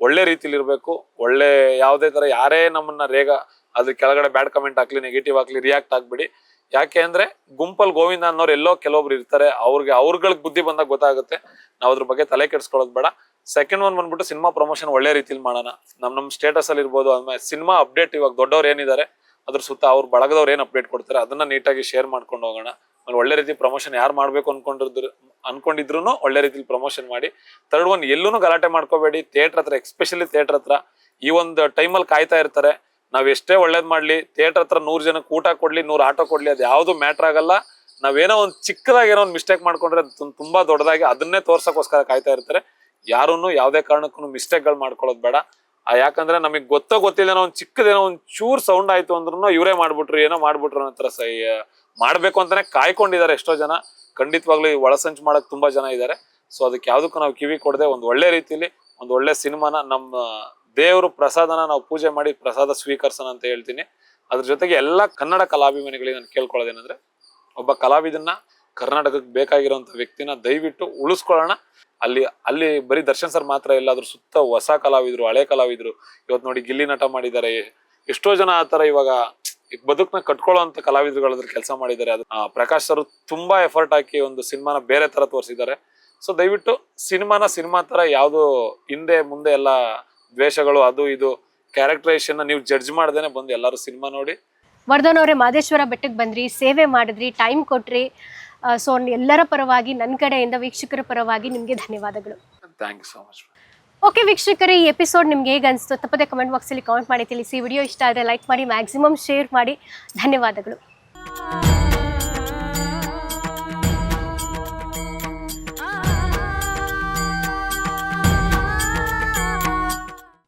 ಒಳ್ಳೆ ರೀತಿಲಿ ಇರಬೇಕು, ಒಳ್ಳೆ ಯಾವುದೇ ತರ ಯಾರೇ ನಮ್ಮನ್ನ ರೇಗ ಅದ್ರ ಕೆಳಗಡೆ ಬ್ಯಾಡ್ ಕಮೆಂಟ್ ಹಾಕ್ಲಿ ನೆಗೆಟಿವ್ ಆಗ್ಲಿ ರಿಯಾಕ್ಟ್ ಆಗ್ಬಿಡಿ. ಯಾಕೆ ಅಂದ್ರೆ ಗುಂಪಲ್ ಗೋವಿಂದ ಅನ್ನೋರು ಎಲ್ಲೋ ಕೆಲವೊಬ್ರು ಇರ್ತಾರೆ, ಅವ್ರಿಗೆ ಅವ್ರಗಳಿಗೆ ಬುದ್ಧಿ ಬಂದಾಗ ಗೊತ್ತಾಗುತ್ತೆ. ನಾವು ಅದ್ರ ಬಗ್ಗೆ ತಲೆ ಕೆಡ್ಸ್ಕೊಳ್ಳೋದು ಬೇಡ. ಸೆಕೆಂಡ್ ಒನ್ ಬಂದ್ಬಿಟ್ಟು ಸಿನಿಮಾ ಪ್ರಮೋಷನ್ ಒಳ್ಳೆ ರೀತಿಲಿ ಮಾಡೋಣ. ನಮ್ ನಮ್ ಸ್ಟೇಟಸ್ ಅಲ್ಲಿ ಇರ್ಬೋದು ಆಮೇಲೆ ಸಿನಿಮಾ ಅಪ್ಡೇಟ್ ಇವಾಗ ದೊಡ್ಡವ್ರು ಏನಿದ್ದಾರೆ ಅದ್ರ ಸುತ್ತ ಅವ್ರ ಬಳಗದವ್ರು ಏನ್ ಅಪ್ಡೇಟ್ ಕೊಡ್ತಾರೆ, ಅದನ್ನ ನೀಟಾಗಿ ಶೇರ್ ಮಾಡ್ಕೊಂಡು ಹೋಗೋಣ. ಆಮೇಲೆ ಒಳ್ಳೆ ರೀತಿ ಪ್ರಮೋಷನ್ ಯಾರು ಮಾಡ್ಬೇಕು ಅನ್ಕೊಂಡಿದ್ರು ಅನ್ಕೊಂಡಿದ್ರು ಒಳ್ಳೆ ರೀತಿಲಿ ಪ್ರಮೋಷನ್ ಮಾಡಿ. ತರ್ಡ್ ಒನ್ ಎಲ್ಲೂ ಗಲಾಟೆ ಮಾಡ್ಕೋಬೇಡಿ. ಥಿಯೇಟರ್ ಹತ್ರ ಎಸ್ಪೆಷಲಿ ಥಿಯೇಟರ್ ಹತ್ರ, ಈ ಒಂದು ಟೈಮಲ್ಲಿ ಕಾಯ್ತಾ ಇರ್ತಾರೆ. ನಾವ್ ಎಷ್ಟೇ ಒಳ್ಳೇದ್ ಮಾಡ್ಲಿ ಥಿಯೇಟರ್ ಹತ್ರ ನೂರ್ ಜನಕ್ಕೆ ಊಟ ಕೊಡ್ಲಿ, ನೂರ್ ಆಟೋ ಕೊಡ್ಲಿ, ಅದು ಯಾವ್ದು ಮ್ಯಾಟ್ರ್ ಆಗಲ್ಲ. ನಾವೇನೋ ಒಂದು ಚಿಕ್ಕದಾಗಿ ಏನೋ ಒಂದು ಮಿಸ್ಟೇಕ್ ಮಾಡ್ಕೊಂಡ್ರೆ ತುಂಬಾ ದೊಡ್ಡದಾಗಿ ಅದನ್ನೇ ತೋರ್ಸಕ್ಕೋಸ್ಕರ ಕಾಯ್ತಾ ಇರ್ತಾರೆ. ಯಾರೂನು ಯಾವ್ದೇ ಕಾರಣಕ್ಕೂ ಮಿಸ್ಟೇಕ್ಗಳು ಮಾಡ್ಕೊಳ್ಳೋದು ಬೇಡ. ಯಾಕಂದ್ರೆ ನಮಗೆ ಗೊತ್ತೋ ಗೊತ್ತಿಲ್ಲ ಒಂದ್ ಚಿಕ್ಕದೇನೋ ಒಂದ್ ಚೂರ್ ಸೌಂಡ್ ಆಯ್ತು ಅಂದ್ರೂ ಇವರೇ ಮಾಡ್ಬಿಟ್ರು, ಏನೋ ಮಾಡ್ಬಿಟ್ರು ಅನ್ನೋ ಹತ್ರ ಸೈ ಮಾಡ್ಬೇಕು ಅಂತಾನೆ ಕಾಯ್ಕೊಂಡಿದ್ದಾರೆ ಎಷ್ಟೋ ಜನ. ಖಂಡಿತವಾಗ್ಲೂ ಈ ಒಳಸಂಚು ಮಾಡಕ್ ತುಂಬಾ ಜನ ಇದ್ದಾರೆ. ಸೊ ಅದಕ್ಕೆ ಯಾವ್ದಕ್ಕೂ ನಾವು ಕಿವಿ ಕೊಡದೆ ಒಂದು ಒಳ್ಳೆ ರೀತಿಯಲ್ಲಿ ಒಂದು ಒಳ್ಳೆ ಸಿನಿಮಾನ ನಮ್ಮ ದೇವ್ರ ಪ್ರಸಾದನ ನಾವು ಪೂಜೆ ಮಾಡಿ ಪ್ರಸಾದ ಸ್ವೀಕರಿಸೋಣ ಅಂತ ಹೇಳ್ತೀನಿ. ಅದ್ರ ಜೊತೆಗೆ ಎಲ್ಲ ಕನ್ನಡ ಕಲಾಭಿಮಾನಿಗಳಿಗೆ ನಾನು ಕೇಳ್ಕೊಳ್ಳೋದೇನಂದ್ರೆ, ಒಬ್ಬ ಕಲಾವಿದನ್ನ ಕರ್ನಾಟಕಕ್ಕೆ ಬೇಕಾಗಿರುವಂಥ ವ್ಯಕ್ತಿನ ದಯವಿಟ್ಟು ಉಳಿಸ್ಕೊಳ್ಳೋಣ. ಅಲ್ಲಿ ಅಲ್ಲಿ ಬರೀ ದರ್ಶನ್ ಸರ್ ಮಾತ್ರ ಇಲ್ಲ, ಅದ್ರ ಸುತ್ತ ಹೊಸ ಕಲಾವಿದರು, ಹಳೆ ಕಲಾವಿದರು ಇವತ್ತು ನೋಡಿ ಗಿಲ್ಲಿ ನಟ ಮಾಡಿದ್ದಾರೆ. ಎಷ್ಟೋ ಜನ ಆ ತರ ಇವಾಗ ಬದುಕನ್ನ ಕಟ್ಕೊಳ್ಳೋ ಅಂತ ಕೆಲಸ ಮಾಡಿದ್ದಾರೆ. ಅದು ಪ್ರಕಾಶ್ ಸರ್ ತುಂಬಾ ಎಫರ್ಟ್ ಹಾಕಿ ಒಂದು ಸಿನಿಮಾನ ಬೇರೆ ತರ ತೋರಿಸಿದ್ದಾರೆ. ಸೊ ದಯವಿಟ್ಟು ಸಿನಿಮಾನ ಸಿನಿಮಾ ತರ ಯಾವುದು ಹಿಂದೆ, ಮುಂದೆ ಎಲ್ಲ ದ್ವೇಷಗಳು ಅದು ಇದು ಕ್ಯಾರೆಕ್ಟರೈಸೇಷನ್ ನೀವು ಜಡ್ಜ್ ಮಾಡ್ದೇನೆ ಬಂದು ಎಲ್ಲರೂ ಸಿನಿಮಾ ನೋಡಿ. ವರ್ಧನ್ ಅವರೇ ಮಾದೇಶ್ವರ ಬೆಟ್ಟಕ್ಕೆ ಬಂದ್ರಿ ಸೇವೆ ಮಾಡಿದ್ರಿ ಟೈಮ್ ಕೊಟ್ರಿ. ಸೊ ಎಲ್ಲರ ಪರವಾಗಿ ನನ್ನ ಕಡೆಯಿಂದ ವೀಕ್ಷಕರ ಪರವಾಗಿ ನಿಮಗೆ ಧನ್ಯವಾದಗಳು. Thank you so much okay ವೀಕ್ಷಕರೇ ಈ ಎಪಿಸೋಡ್ ನಿಮ್ಗೆ ಹೇಗೆ ಅನಿಸ್ತು ತಪ್ಪದೆ ಕಮೆಂಟ್ ಬಾಕ್ಸಲ್ಲಿ ಕಾಮೆಂಟ್ ಮಾಡಿ ತಿಳಿಸಿ. ವಿಡಿಯೋ ಇಷ್ಟ ಆದರೆ ಲೈಕ್ ಮಾಡಿ ಮ್ಯಾಕ್ಸಿಮಮ್ ಶೇರ್ ಮಾಡಿ. ಧನ್ಯವಾದಗಳು.